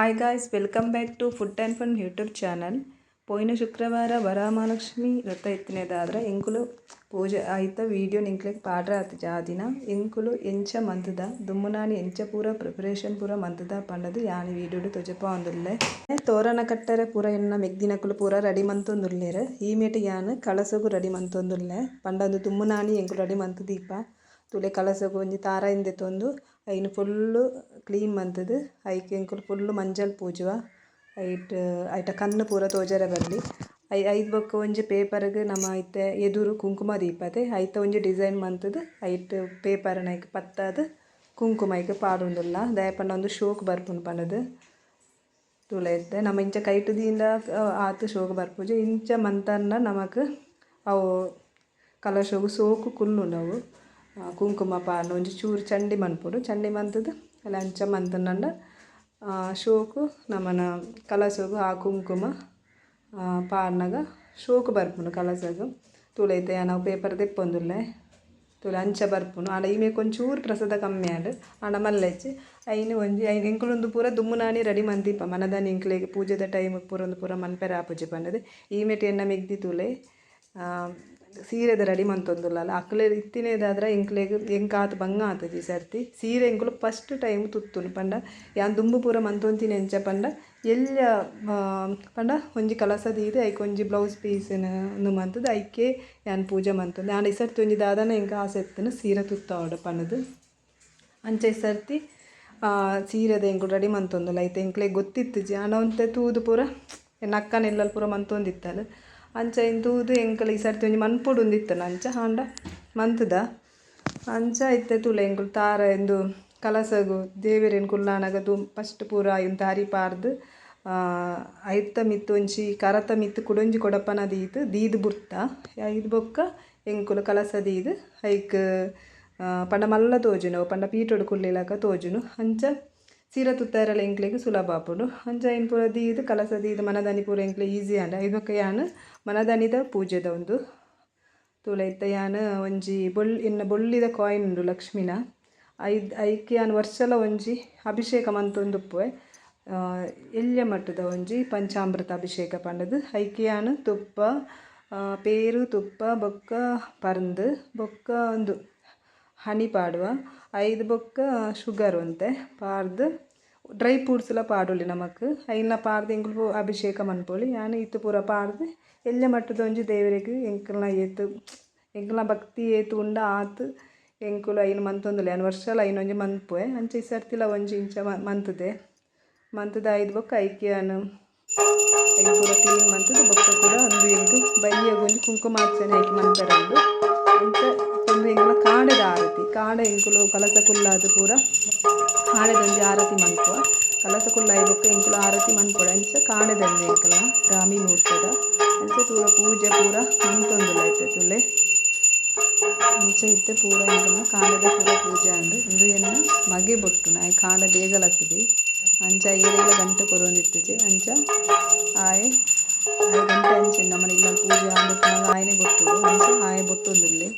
Hi guys welcome back to food and fun YouTube channel ಪೋಯಿನ ಶುಕ್ರವಾರ ವರಮಹಾಲಕ್ಷ್ಮಿ ವ್ರತ ಎತ್ತಿನದಾದ್ರೆ ಎಂಕುಲು ಪೂಜೆ ಆಯ್ತ ವೀಡಿಯೋ ನಿಂಕ್ಲಿಕ್ ಪಾಡ್ರ ಆತ ಆ ದಿನ ಎಂಕುಲು ಎಂಚ ಮಂತದ ದುಮ್ಮುನಾನಿ ಎಂಚ ಪೂರ ಪ್ರಿಪರೇಷನ್ ಪೂರ ಮಂತದ ಪಂಡದು ಯಾನಿ ವೀಡಿಯೋಡು ತೊಜಪ ಒಂದುಲ್ಲೆ ತೋರಣ ಕಟ್ಟರೆ ಪೂರ ಎನ್ನ ಮೆಗ್ದಿನಕ್ಕಲು ಪೂರ ರೆಡಿ ಮಂತೊಂದುಲ್ಲೇರ ಈ ಮೇಟಿಗೆ ಯಾನು ಕಳಸಗು ರೆಡಿ ಮಂತೊಂದುಲ್ಲೆ ಪಂಡದು ದುಮ್ಮುನಾನಿ ಎಂಕುಲು ರೆಡಿ ಮಂತು ದೀಪ ತುಲೆ ಕಳಸಗು ಒಂಜಿ ತಾರ ಹಿಂದೆ ತೊಂದು, ಐನು ಫುಲ್ಲು ಕ್ಲೀನ್ ಮಂತುದು ಐಕ್ ಎಂಕುಲು ಫುಲ್ಲು ಮಂಜಲ್ ಪೂಜುವ. ಐಟ್, ಐಟ ಕಣ್ಣು ಪೂರ ತೋಜರೆ ಬಲ್ಲಿ ಐ, ಐದ್ ಬೊಕ್ಕ ಒಂಜಿ ಪೇಪರ್ಗ್ ನಮ ಐತೆ ಎದುರು ಕುಂಕುಮ ದೀಪತೆ. ಐತ ಒಂಜಿ ಡಿಸೈನ್ ಮಂತುದು ಐಟ್ ಪೇಪರ್ನ ಐಕ್ ಪತ್ತಾದ್. ಕುಂಕುಮ ಐಕ್ ಪಾಡೊಂದುಲ್ಲ. ಪಂಡ ಒಂದು ಶೋಕ್ ಬರ್ಪುಂಡು ಪಂಡದು ತುಲೆತ್ತೆ ನಮ್ಮ ಇಂಚ ಕೈಟುದಿಂದ ಆತು ಶೋಕ್ ಬರ್ಪುಜಿ ಇಂಚ ಮಂತನ್ನ ನಮಕ್ ಅವು ಕಲಶಗು ಸೋಕು ಕುಲ್ಲುಂಡು ಅವು ಕುಂಕುಮ ಪಾಡ್ನ ಒಂಜಿ ಚೂರು ಚಂಡಿ ಮನ್ಪುಡು. ಚಂಡಿ ಮಂತದು ಅಲ್ಲ ಅಂಚ ಮಂತನಂಡ ಶೋಕು, ನಮನ ಕಲಸಗು ಆ ಕುಂಕುಮ ಪಾರ್ನಾಗ ಶೋಕು ಬರ್ಪುನು ಕಲಸಗು. ತುಳೈತೆ ನಾವು ಪೇಪರ್ ದೆಪ್ಪೊಂದುಲ್ಲೆ ತುಳ ಅಂಚ ಬರ್ಪುನು. ಆಂಡ ಈಮೆಗ್ ಕೊಂಚೂರು ಪ್ರಸಾದ ಕಮ್ಮಿ ಆಂಡ್, ಆಂಡ ಮಲ್ಲೆಚ್ಚಿ ಐನು ಒಂಜಿ, ಐನು ಎಂಕುಲೊಂದು ಪೂರ ದುಮ್ಮುನಾನಿ ರೆಡಿ ಮಂತಿಪ್ಪ ಮನದಾನಿ ಎಂಕ್ಲೆಗ್ ಪೂಜೆದ ಟೈಮ್ ಪೂರ ಒಂದು ಪೂರ ಮನ್ಪೆರ ಪೂಜೆ ಪಂಡದು. ಈಮೆಟ್ ಎನ್ನ ಮೆಗ್ದಿ ತುಲೆ ಸೀರೆದ ರೆಡಿ ಮಂತೊಂದುಲ್ಲಲ್ಲ ಅಕ್ಲೆ ಇತ್ತಿನೇದಾದ್ರೆ ಎಂಕ್ಲೆಗ್ ಎಂಕಾತ್ ಬಂಗ ಈ ಸರ್ತಿ. ಸೀರೆ ಎಂಕುಲು ಫಸ್ಟ್ ಟೈಮ್ ತುತ್ತುನು ಪಂಡ. ಯಾನ್ ದುಂಬು ಪೂರ ಮಂತೊಂತಿನ ಎಂಚ ಪಂಡ. ಎಲ್ಲ ಪಂಡ? ಒಂಜಿ ಕಲಸ ಇದೆ ಐಕ್ ಒಂಜಿ ಬ್ಲೌಸ್ ಪೀಸ್ ಉಂದು ಮಂತದ, ಐಕೆ ಯಾನ್ ಪೂಜೆ ಮಂತೊಂದು. ಆಂಡ ಈ ಸರ್ತಿ ಒಂಜಿ ದಾದನ ಎಂಕ ಆಸೆ ಇತ್ತು ಸೀರೆ ತುತ್ತಾವಡು ಪಂಡದು. ಅಂಚ ಈ ಸರ್ತಿ ಸೀರೆದ ಎಂಕುಲು ರೆಡಿ ಮಂತೊಂದುಲ್ಲ. ಐತೆ ಎಂಕ್ಲೆಗ್ ಗೊತ್ತಿತ್ತು ಜಿ. ಆಂಡ ಒಂತೆ ತೂದು ಪೂರ ನಕ್ಕನೆಲ್ಲಲ್ ಪೂರ ಮಂತೊಂದಿತ್ತಲು ಅಂಚ ಇನ್ ತೂದು ಎಂಕಲ್ ಈ ಸರ್ತಿ ಒಂಜಿ ಮನ್ಪೊಡು ಉಂದಿತ್ತನ ಅಂಚ? ಆಂಡ ಮಂತುದ? ಅಂಚ ಇತ್ತೆ ತುಲೆ ಎಂಕುಲು ತಾರ ಎಂದು ಕಲಸಗು ದೇವೆರೆನ್ ಕುಲ್ಲಾನಗ ದು ಫಸ್ಟ್ ಪೂರ ಐನ್ ತಾರಿ ಪಾರ್ದ್ ಐತ ಮಿತ್ತ್ ಒಂಜಿ ಕರತ ಮಿತ್ತ್ ಕುಡೊಂಜಿ ಕೊಡಪನ ದೀದ್ ದೀದ್ ಬುರ್ತ. ಐದು ಬೊಕ್ಕ ಎಂಕುಲು ಕಲಸ ದೀದು ಐಕ್ ಪಂಡ ಮಲ್ಲ ತೋಜುನು ಪಂಡ ಪೀಟೊಡು ಕುಲ್ಲಿಲಕ ತೋಜುನು. ಅಂಚ ಸೀರ ತುತ್ತಾರಲ ಎಂಕ್ಲೆಗ್ ಸುಲಭ ಆಪುಂಡು ಅಂಚ ಐನ್ ಪೂರ ದೀದ್, ಕಲಸ ಮನದನಿ ಪೂರ ಎಂಕ್ಲೆ ಈಸಿ ಆಂಡ. ಐದು ಯಾನು ಮನದಾನಿದ ಪೂಜೆದ ಉಂದು ತುಲೈತ ಯಾನ್ ಒಂಜಿ ಬೊಲ್ ಇನ್ನ ಬೊಳ್ಳಿದ ಕಾಯಿನ್ ಉಂಡು ಲಕ್ಷ್ಮಿನ. ಐದ್ ಐಕ್ಕೆ ಯಾನು ವರ್ಷಲ ಒಂಜಿ ಅಭಿಷೇಕ ಮಂತೊಂದುಪ್ಪುವೆ. ಎಲ್ಯ ಮಟ್ಟದ ಒಂಜಿ ಪಂಚಾಮೃತ ಅಭಿಷೇಕ ಪಂಡದು. ಐಕ್ಕೆ ಯಾನು ತುಪ್ಪ ಪೇರು, ತುಪ್ಪ, ಬೊಕ್ಕ, ಪರ್ಂದ್, ಬೊಕ್ಕ ಉಂದು ಹನಿ ಪಾಡುವ. ಐದು ಬೊಕ್ಕ ಶುಗರ್ ಒಂತೆ, ಪಾರ್ದ್. ಡ್ರೈ ಫ್ರೂಟ್ಸ್ಲ ಪಾಡೊಲಿ ನಮಕ್. ಐನ ಪಾರ್ದ್ ಎಂಕುಲು ಅಭಿಷೇಕ ಮನ್ಪೊಲಿ. ಯಾನ್ ಇತ್ತು ಪೂರ ಪಾರ್ದ್ ಎಲ್ಯ ಮಟ್ಟದ ಒಂಜಿ ದೇವೆರೆಗ್ ಎಂಕಲ್ನ ಏತ್, ಎಂಕಲ್ನ ಭಕ್ತಿ ಏತ್, ಉಂಡ ಆತ್. ಎಂಕುಲು ಐನ್ ಮಂತೊಂದುಲ್ಲೆ ಯಾನ್ ವರ್ಷಲ ಐನ್ ಒಂಜಿ ಮನ್ಪುವೆ ಅಂಚ ಈ ಸರ್ತಿಲ ಒಂಜಿ ಇಂಚ ಮಂತುದೆ. ಮಂತದ ಐದು ಬೊಕ್ಕ ಐಕೆ ಐನ್ ಪೂರ ಕ್ಲೀನ್ ಮಾಡ್ತದೆ ಬೊಕ್ಕ ಪೂರ ಉಂದು ಬೈಯಾಗ ಒಂದು ಕುಂಕುಮ ಕುಂಕುಮಾರ್ಚನೆ ಹಾಕಿ ಮಾಡ್ತಾರೆ ಉಂಡು ಅಂತ ಒಂದು ಎಂಕಲ್ನ ಕಾಡದ ಆರತಿ. ಕಾಡ ಎಂಕುಲು ಕಲಸ ಕುಲ್ಲಾದ್ ಪೂರ ಕಾಂಡೆದೊಂಜಿ ಆರತಿ ಮನ್ಪುವ. ಕಲಸ ಕುಲ್ಲ ಬೊಕ್ಕ ಎಂಕುಲು ಆರತಿ ಮನ್ಪೊಡು ಅಂಚ ಕಾಂಡೆದಂಜಿ ಎಂಕಲ್ನ ರಾಮಿ ಮೂರ್ತದ. ಅಂಚ ಪೂರ ಪೂಜೆ ಪೂರ ಮಂತೊಂದು ಐತೆ ತುಲೆ. ಮುಂಚೆ ಇತ್ತೆ ಪೂರ ಎಂಕಲ್ನ ಕಾಡದ ಪೂರ ಪೂಜೆ ಆಂಡ್ ಇಂದು ಎನ್ನ ಮಗೆ ಬೊಟ್ಟುನ ನಾಯಿ ಕಾಂಡ ಬೇಗಲಕ್ಕಿದೆ ಅಂಚ ಏರೆಗ್ಲ ಗಂಟೆ ಕೊರೊಂದಿತ್ತಿಜೆ ಅಂಚ ಆಯೆ ಆಯೆ ಗಂಟೆ ಅಂಚೆ ನಮ್ಮನ ಇಲ್ಲ ಪೂಜೆ ಆಂದುಪ್ಪುನಗ ಆಯನೆ ಬೊಟ್ಟುಡು ಅಂಚ ಆಯೆ ಬೊಟ್ಟೊಂದುಲ್ಲೆ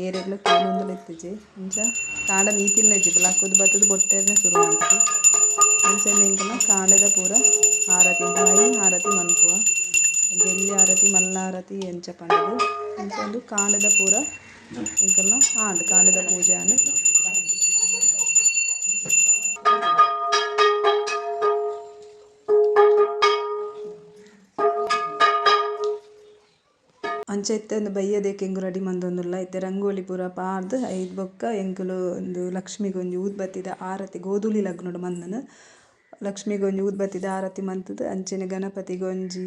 ಏರೆಗ್ಲ ತೋನೊಂದುಲ ಇತ್ತಿಜೆ ಅಂಚ ಕಾಂಡ ಮೀತಿಲ್ನ ಇಜ್ಜಿ ಬುಲಾಕುದು ಬತ್ತುದು ಬೊಟ್ಟೆರ್ನೆ ಶುರು ಮಂತುದು ಅಂಚನೆ ಎಂಕಲ್ನ ಕಾಂಡದ ಪೂರ ಆರತಿ ಆಯಿ ಆರತಿ ಮನ್ಪುವ ಜೆಲ್ಲಿ ಆರತಿ ಮಲ್ಲ ಆರತಿ ಎಂಚ ಪಂಡದು ಅಂಚ ಒಂದು ಕಾಂಡದ ಪೂರ ಎಂಕಲ್ನ ಆಂಡ್ ಕಾಂಡದ ಪೂಜೆ ಆಂಡ್ ಅಂಚ ಇತ್ತೆ ಒಂದು ಬಯ್ಯದೇಕ್ ಎಂಕು ರೆಡಿ ಮಂತೊಂದುಲ್ಲ ಇತ್ತೆ. ರಂಗೋಲಿ ಪೂರ ಪಾರ್ದ್ ಐದು ಬೊಕ್ಕ ಎಂಕುಲು ಒಂದು ಲಕ್ಷ್ಮಿಗ್ ಒಂಜಿ ಊದ್ಬತ್ತಿದ ಆರತಿ ಗೋಧುಲಿ ಲಗ್ನೊಡು ಮಂದನ. ಲಕ್ಷ್ಮಿಗ್ ಒಂಜಿ ಊದ್ಬತ್ತಿದ ಆರತಿ ಮಂತುದು, ಅಂಚನೆ ಗಣಪತಿ ಒಂಜಿ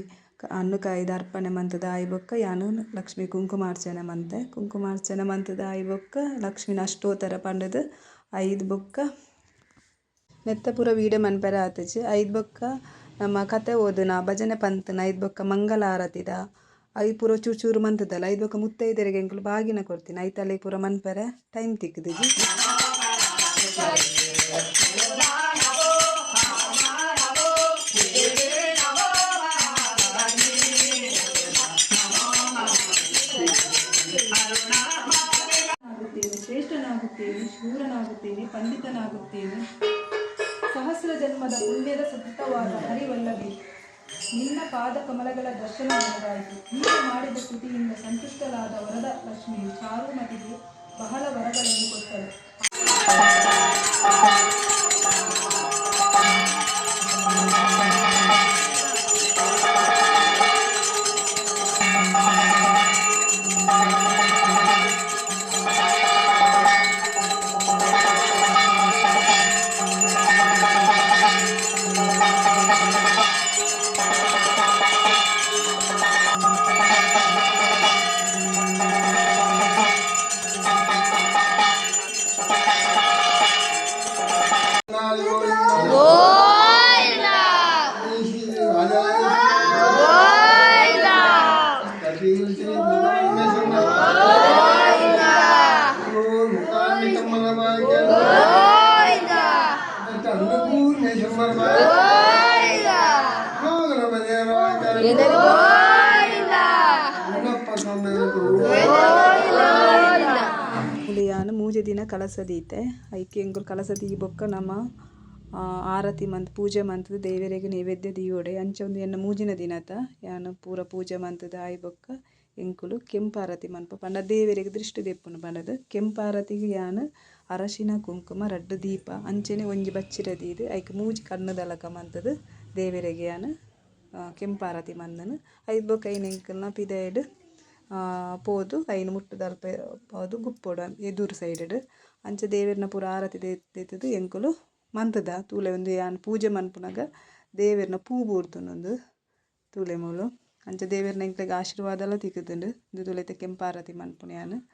ಹಣ್ಣು ಕಾಯ್ದ ಅರ್ಪಣೆ ಮಂತುದು ಆಯಿ ಬೊಕ್ಕ ಯಾನು ಲಕ್ಷ್ಮಿ ಕುಂಕುಮಾರ್ಚನೆ ಮಂತೆ. ಕುಂಕುಮಾರ್ಚನೆ ಮಂತದ ಐ ಬೊಕ್ಕ ಲಕ್ಷ್ಮಿನ ಅಷ್ಟೋತ್ತರ ಪಂಡದ ಐದು ಬೊಕ್ಕ ನೆತ್ತ ಪೂರ ವೀಡಿಯೋ ಮನ್ಪೆರ ಆತುಜಿ ಐದು ಬೊಕ್ಕ ನಮ್ಮ ಕತೆ ಓದುನ ಭಜನೆ ಪಂತ್ನ ಐದು ಬೊಕ್ಕ ಮಂಗಲ ಆರತಿದ ಐ ಪೂರ ಚೂರು ಚೂರು ಮಂತುದಲ್ಲ ಐದು ಬೊಕ ಮುತ್ತೈದೆರೆಗೆ ಎಂಕುಲು ಬಾಗಿನ ಕೊಡ್ತೀನಿ. ಐತಲ್ಲ ಐ ಪೂರ ಮನ್ಪೆರೆ ಟೈಮ್ ತಿಕ್ಕುದಿಜಿ ಶ್ರೇಷ್ಠನಾಗುತ್ತೇನೆ, ಶೂರನಾಗುತ್ತೇನೆ, ಪಂಡಿತನಾಗುತ್ತೇನೆ. ಸಹಸ್ರ ಜನ್ಮದ ಪುಣ್ಯದ ಸತತವಾದ ಹರಿವಲ್ಲವೇ. ನಿನ್ನ ಪಾದ ಕಮಲಗಳ ದರ್ಶನ ನನಗಾಯಿತು ನೀನು ಮಾಡಿದ ಸ್ತುತಿಯಿಂದ ಸಂತುಷ್ಟಲಾದ ವರದ ಲಕ್ಷ್ಮಿಯು ಚಾರುಮತಿಗೆ ಬಹಳ ವರಗಳನ್ನು ಕೊಟ್ಟಳು. ಮೂಜೆ ದಿನ ಕಳಸ ದೀತೆ ಐಕೆ ಎಂಗುಲು ಕಳಸ ದಿ ಬೊಕ್ಕ ನಮ್ಮ ಆರತಿ ಮಂತ್, ಪೂಜೆ ಮಂತದ ದೇವರಿಗೆ ನೈವೇದ್ಯ ದೀವೊಡೆ ಅಂಚ ಒಂದು ಎನ್ನ ಮೂಜಿನ ದಿನತ. ಯಾನು ಪೂರ ಪೂಜೆ ಮಂತದ ಆಯ್ ಬೊಕ್ಕ ಎಂಕುಲು ಕೆಂಪಾರತಿ ಮನ್ಪ. ಪಂಡ ದೇವರಿಗೆ ದೃಷ್ಟಿ ದೆಪ್ಪುನು ಪಂಡದ. ಕೆಂಪಾರತಿಗೆ ಯಾನು ಅರಶಿನ, ಕುಂಕುಮ, ರಡ್ಡು ದೀಪ. ಅಂಚನೆ ಒಂಜಿ ಬಚ್ಚಿರ ದೀದು. ಐಕ್ ಮೂಜಿ ಕಣ್ಣುದಲಕ ಮಂತದ ದೇವರಿಗೆ ಯಾನು ಕೆಂಪಾರತಿ ಮಂದನು. ಐದು ಬೊಕ್ಕ ಐನ ಎಂಕಲ್ನ ಪಿದಾಯ್ಡ್ ಐನು ಮುಟ್ಟು ದಲ್ಪ ಪೋದು, ಗುಪ್ಪೊಡು ಎದುರು ಸೈಡ್ ಅಂಚ ದೇವೆರ್ನ ಪೂರ ಆರತಿ ದೆತ್ತದು ಎಂಕುಲು ಮಂತದ ತೂಲೆ ಒಂದು ಯಾನ್ ಪೂಜೆ ಮನ್ಪುನಗ ದೇವೆರ್ನ ಪೂ ಬೂರ್ದುನೊಂದು ತೂಲೆ ಮೂಲು. ಅಂಚ ದೇವೆರ್ನ ಎಂಕ್ಲೆಗ್ ಆಶೀರ್ವಾದ ಎಲ್ಲ ತಿಕ್ಕುದುಂಡು. ಇಂದು ತೂಲೆತ ಕೆಂಪಾರತಿ ಮನ್ಪುನ ಯಾನ್.